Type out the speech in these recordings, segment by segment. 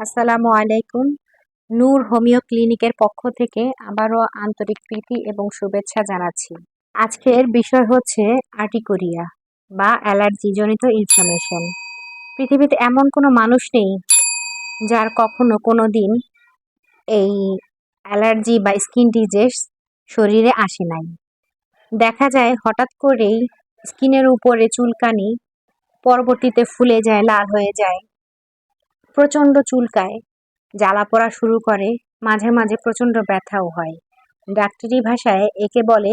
আসসালামু আলাইকুম। নূর হোমিও ক্লিনিকের পক্ষ থেকে আবারও আন্তরিক প্রীতি এবং শুভেচ্ছা জানাচ্ছি। আজকের বিষয় হচ্ছে আর্টিকোরিয়া বা অ্যালার্জি জনিত ইনফ্লামেশন পৃথিবীতে এমন কোনো মানুষ নেই যার কখনো কোনো দিন এই অ্যালার্জি বা স্কিন ডিজিজ শরীরে আসে নাই। দেখা যায় হঠাৎ করেই স্কিনের উপরে চুলকানি, পরবর্তীতে ফুলে যায়, লাল হয়ে যায় প্রচণ্ড চুলকায়, জ্বালা পড়া শুরু করে, মাঝে মাঝে প্রচণ্ড ব্যথাও হয়। ডাক্তারি ভাষায় একে বলে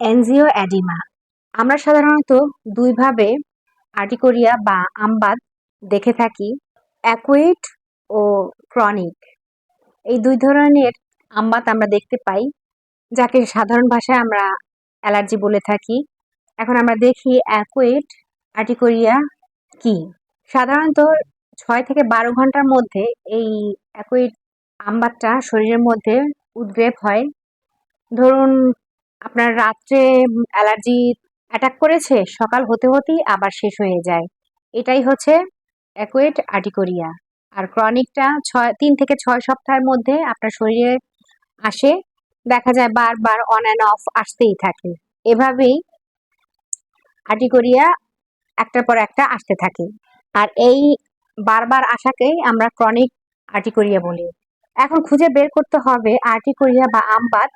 এনজিও অ্যাডিমা আমরা সাধারণত দুইভাবে আর্টিকোরিয়া বা আমবাদ দেখে থাকি, অ্যাকুইট ও ক্রনিক। এই দুই ধরনের আমবাত আমরা দেখতে পাই, যাকে সাধারণ ভাষায় আমরা অ্যালার্জি বলে থাকি। এখন আমরা দেখি অ্যাকুইট আর্টিকোরিয়া কি। সাধারণত ছয় থেকে বারো ঘণ্টার মধ্যে এই একই আমবারটা শরীরের মধ্যে উদ্গ্রেপ হয়। ধরুন, আপনার রাত্রে অ্যালার্জি অ্যাটাক করেছে, সকাল হতে হতেই আবার শেষ হয়ে যায়। এটাই হচ্ছে অ্যাকুয়েট আর্টিকোরিয়া আর ক্রনিকটা ছয়, তিন থেকে ছয় সপ্তাহের মধ্যে আপনার শরীরে আসে, দেখা যায় বারবার অন অ্যান্ড অফ আসতেই থাকে। এভাবেই আর্টিকোরিয়া একটার পর একটা আসতে থাকে। আর এই বারবার আসাকেই আমরা ক্রনিক আর্টিকোরিয়া বলি। এখন খুঁজে বের করতে হবে আর্টিকোরিয়া বা আমবাত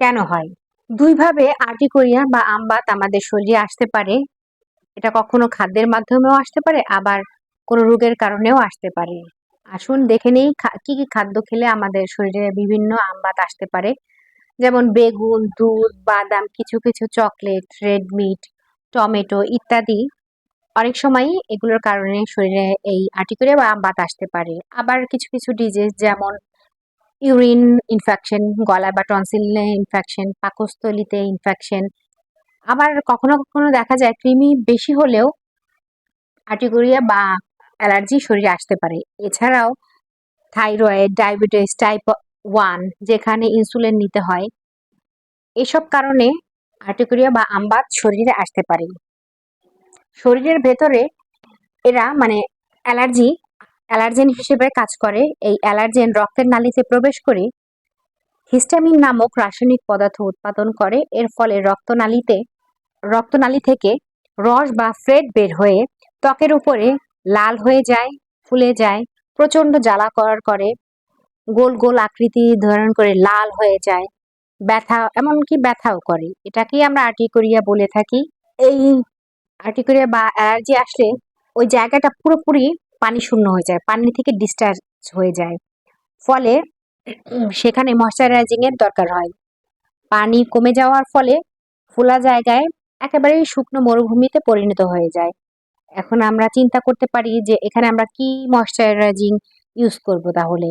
কেন হয়? দুইভাবে আর্টিকোরিয়া বা আমবাত আমাদের শরীরে আসতে পারে। এটা কখনো খাদ্যের মাধ্যমেও আসতে পারে, আবার কোনো রোগের কারণেও আসতে পারে। আসুন দেখে নেই কি কি খাদ্য খেলে আমাদের শরীরে বিভিন্ন আমবাত আসতে পারে। যেমন বেগুন, দুধ, বাদাম, কিছু কিছু চকলেট রেড মিট টমেটো ইত্যাদি। অনেক সময়ই এগুলোর কারণে শরীরে এই আর্টিকুলিয়া বা বাত আসতে পারে। আবার কিছু কিছু ডিজিজ যেমন ইউরিন ইনফেকশন গলা বা টনসিলে ইনফেকশন পাকস্থলিতে ইনফেকশন আবার কখনো কখনো দেখা যায় কৃমি বেশি হলেও আর্টিকুরিয়া বা অ্যালার্জি শরীরে আসতে পারে। এছাড়াও থাইরয়েড, ডায়াবেটিস টাইপ ওয়ান যেখানে ইনসুলিন নিতে হয়। এসব কারণে আর্টিকুরিয়া বা আমবাত শরীরে আসতে পারে। শরীরের ভেতরে এরা মানে অ্যালার্জি, অ্যালার্জেন হিসেবে কাজ করে। এই অ্যালার্জেন রক্তের নালীতে প্রবেশ করে হিস্টামিন নামক রাসায়নিক পদার্থ উৎপাদন করে। এর ফলে রক্তনালীতে, রক্তনালী থেকে রস বা ফ্রেড বের হয়ে ত্বকের উপরে লাল হয়ে যায়, ফুলে যায়, প্রচণ্ড জ্বালা করার করে, গোল গোল আকৃতি ধারণ করে লাল হয়ে যায়, ব্যথা, এমনকি ব্যথাও করে। এটাকেই আমরা আর্টিকোরিয়া বলে থাকি। এই আর্টিকুরিয়া বা অ্যালার্জি আসলে ওই জায়গাটা পুরোপুরি পানি শূন্য হয়ে যায়, পানি থেকে ডিসচার্জ হয়ে যায়। ফলে সেখানে ময়শ্চারাইজিংয়ের দরকার হয়। পানি কমে যাওয়ার ফলে ফোলা জায়গায় একেবারেই শুকনো মরুভূমিতে পরিণত হয়ে যায়। এখন আমরা চিন্তা করতে পারি যে এখানে আমরা কি ময়শ্চারাইজিং ইউজ করব তাহলে?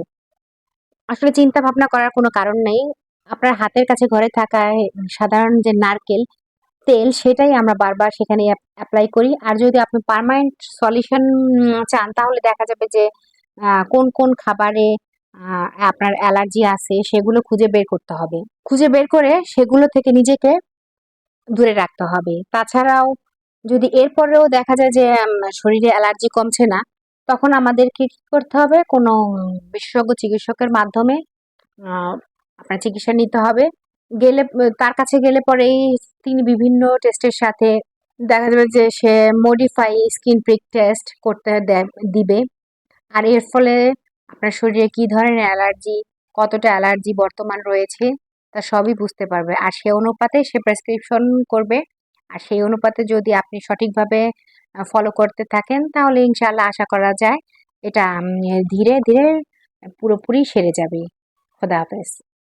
আসলে চিন্তা ভাবনা করার কোনো কারণ নেই। আপনার হাতের কাছে ঘরে থাকা সাধারণ যে নারকেল তেল সেটাই আমরা বারবার সেখানে অ্যাপ্লাই করি। আর যদি আপনি পারমানেন্ট সলিউশন চান, তাহলে দেখা যাবে যে কোন কোন খাবারে আপনার অ্যালার্জি আছে, সেগুলো খুঁজে বের করতে হবে। খুঁজে বের করে সেগুলো থেকে নিজেকে দূরে রাখতে হবে। তাছাড়াও যদি এরপরেও দেখা যায় যে শরীরে অ্যালার্জি কমছে না, তখন আমাদেরকে কি করতে হবে? কোনো বিশেষজ্ঞ চিকিৎসকের মাধ্যমে আপনার চিকিৎসা নিতে হবে। গেলে, তার কাছে গেলে পরেই তিনি বিভিন্ন টেস্টের সাথে দেখা যাবে যে সে মডিফাই স্কিন প্রিক টেস্ট করতে দিবে। আর এর ফলে আপনার শরীরে কি ধরনের অ্যালার্জি কতটা অ্যালার্জি বর্তমান রয়েছে, তা সবই বুঝতে পারবে। আর সে অনুপাতে সে প্রেসক্রিপশন করবে। আর সেই অনুপাতে যদি আপনি সঠিকভাবে ফলো করতে থাকেন, তাহলে ইনশাল্লাহ আশা করা যায়, এটা ধীরে ধীরে পুরোপুরি সেরে যাবে। খোদা হাফেজ।